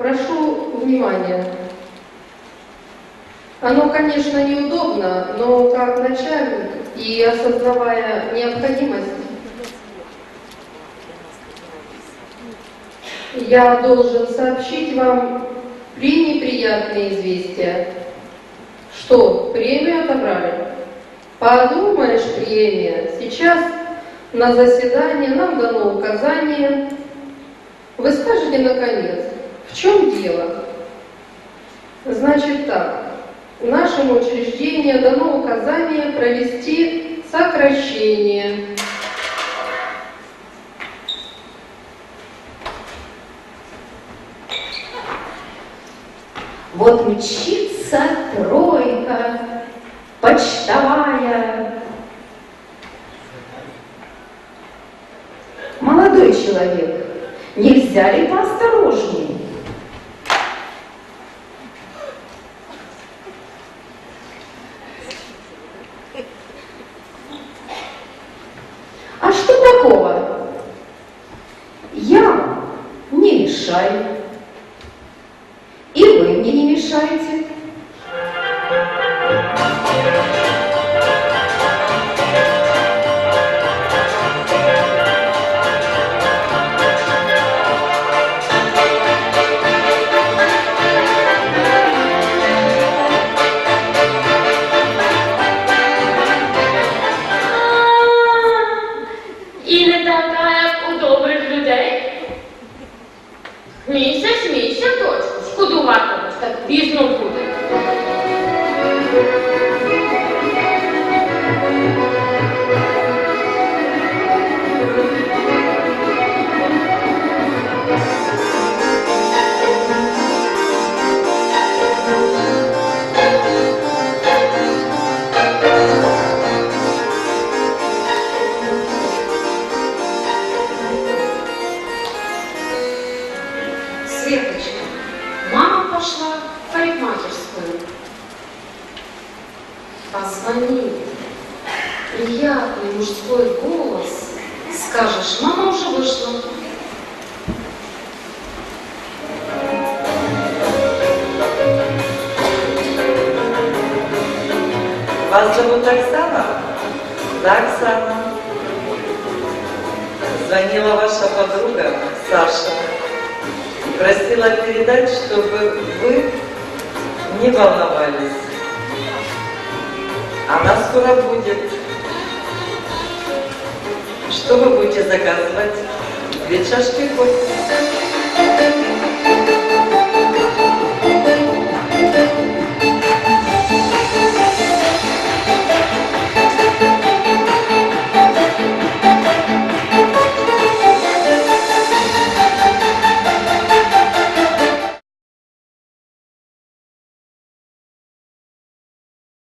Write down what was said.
Прошу внимания. Оно, конечно, неудобно, но как начальник и осознавая необходимость, я должен сообщить вам пренеприятные известия, что премию отобрали. Подумаешь, премия. Сейчас на заседании нам дано указание. Вы скажете, наконец, в чем дело? Значит так, нашему учреждению дано указание провести сокращение. Вот мчится тройка почтовая. Молодой человек, нельзя ли поосторожнее? А что такого? Я вам не мешаю. И вы мне не мешаете. Приятный мужской голос. Скажешь, мама уже вышла. Вас зовут Оксана? Да, Оксана. Звонила ваша подруга Саша просила передать, чтобы вы не волновались. Она скоро будет. Что вы будете заказывать? Две чашки кофе.